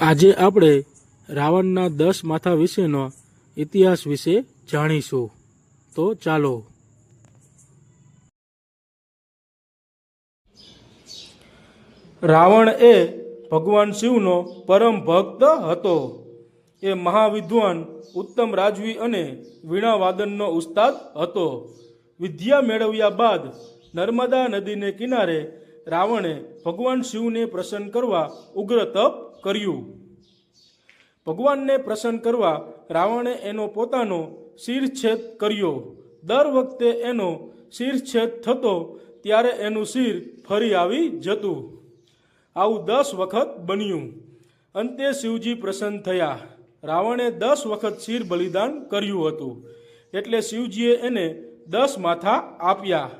આજે આપણે રાવણના દસ માથા વિશેનો ઇતિહાસ વિશે જાણીશું. તો ચાલો. રાવણ એ ભગવાન શિવનો પરમ ભક્ત હતો. એ મહાવિદ્વાન, ઉત્તમ રાજવી અને વીણાવાદનનો ઉસ્તાદ હતો. વિદ્યા મેળવ્યા બાદ નર્મદા નદીને કિનારે રાવણે ભગવાન શિવને પ્રસન્ન કરવા ઉગ્ર તપ કર્યું. ભગવાનને પ્રસન્ન કરવા રાવણે એનો પોતાનો શિરછેદ કર્યો. દર વખતે એનો શિરછેદ થતો ત્યારે એનું શિર ફરી આવી જતું. આવું દસ વખત બન્યું. અંતે શિવજી પ્રસન્ન થયા. રાવણે દસ વખત શિર બલિદાન કર્યું હતું. એટલે શિવજીએ એને દસ માથા આપ્યા.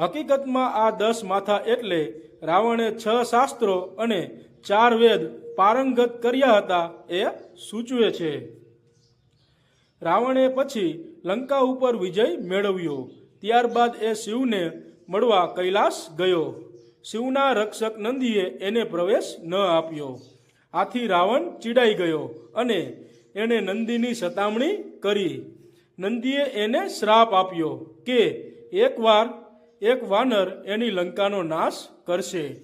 હકીકતમાં આ દસ માથા એટલે રાવણે છ શાસ્ત્રો અને ચાર વેદ પારંગત કર્યા હતા એ સૂચવે છે. રાવણે પછી લંકા ઉપર વિજય મેળવ્યો. ત્યારબાદ એ શિવને મળવા કૈલાસ ગયો. શિવના રક્ષક નંદીએ એને પ્રવેશ ન આપ્યો. આથી રાવણ ચીડાઈ ગયો અને એણે નંદીની સતામણી કરી. નંદીએ એને શ્રાપ આપ્યો કે એકવાર એક વાનર એની લંકાનો નાશ કરશે.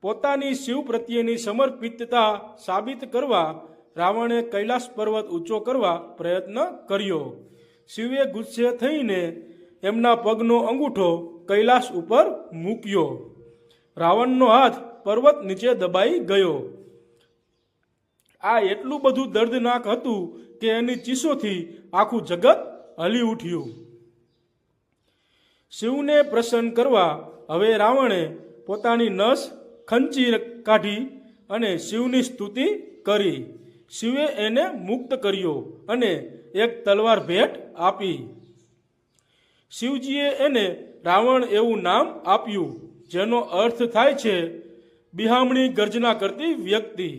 પોતાની શિવ પ્રત્યેની સમર્પિતતા સાબિત કરવા રાવણે કૈલાસ પર્વત ઊંચો કરવા પ્રયત્ન કર્યો. શિવે ગુસ્સે થઈને એમના પગનો અંગૂઠો કૈલાસ ઉપર મૂક્યો. રાવણનો હાથ પર્વત નીચે દબાઈ ગયો. આ એટલું બધું દર્દનાક હતું કે એની ચીસોથી આખું જગત હલી ઉઠ્યું. શિવને પ્રસન્ન કરવા હવે રાવણે પોતાની નસ ખંચી કાઢી અને શિવની સ્તુતિ કરી. શિવે એને મુક્ત કર્યો અને એક તલવાર ભેટ આપી. શિવજીએ એને રાવણ એવું નામ આપ્યું, જેનો અર્થ થાય છે, બિહામણી ગર્જના કરતી વ્યક્તિ.